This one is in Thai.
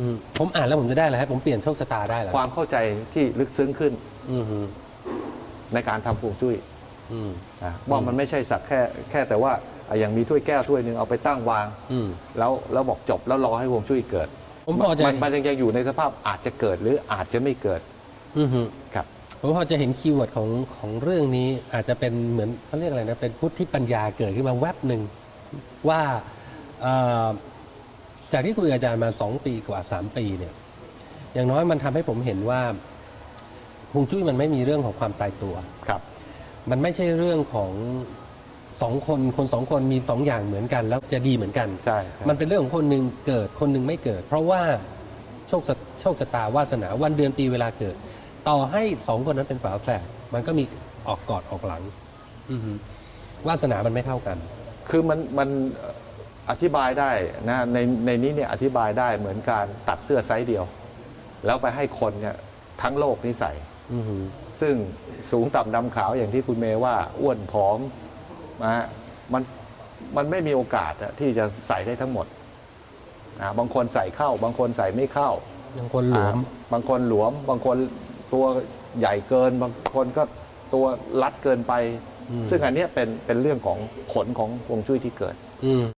อืมผมอ่านแล้วผมจะได้อะไรครับผมเปลี่ยนโชคชะตาได้เหรอความเข้าใจที่ลึกซึ้งขึ้นอืมฮึในการทำฮวงจุ้ยอืม นะว่ามันไม่ใช่สักแค่แค่แต่ว่าอะอย่างมีถ้วยแก้วถ้วยหนึ่งเอาไปตั้งวาง อืม แล้วแล้วบอกจบแล้วรอให้ฮวงจุ้ยเกิดผมพอจะมันมันยังอยู่ในสภาพอาจจะเกิดหรืออาจจะไม่เกิดอืมฮึครับ ผมพอจะเห็นคีย์เวิร์ดของของเรื่องนี้อาจจะเป็นเหมือนเขาเรียกอะไรนะเป็นพุทธิปัญญาเกิดขึ้นมาแวบหนึ่งว่าเอ่อ จากที่คุยกับอาจารย์มาสองปีกว่าสามปีเนี่ย อย่างน้อยมันทำให้ผมเห็นว่าฮวงจุ้ยมันไม่มีเรื่องของความตายตัวครับ มันไม่ใช่เรื่องของสองคนคนสองคนมีสองอย่างเหมือนกัน แล้วจะดีเหมือนกันใช่ใช่มันเป็นเรื่องของคนหนึ่งเกิดคนหนึ่งไม่เกิด เพราะว่าโชคชะโชคชะตาวาสนาวันเดือนปีเวลาเกิด ต่อให้สองคนนั้นเป็นฝาแฝดมันก็มีออกกอดออกหลังอือฮึวาสนามันไม่เท่ากัน คือมันมันเอ่ออธิบายได้นะในในนี้เนี่ยอธิบายได้เหมือนการตัดเสื้อไซส์เดียว แล้วไปให้คนเนี่ยทั้งโลกนี้ใส่อือฮึซึ่งสูงต่ำดำขาวอย่างที่คุณเมย์ว่าอ้วนผอมนะฮะมันมันไม่มีโอกาสอะที่จะใส่ได้ทั้งหมดนะบางคนใส่เข้า บางคนใส่ไม่เข้า บางคนหลวมอ่าบางคนหลวม บางคนตัวใหญ่เกิน บางคนก็ตัวรัดเกินไปอืมซึ่งอันเนี้ยเป็นเป็นเรื่องของผลของฮวงจุ้ยที่เกิดอืม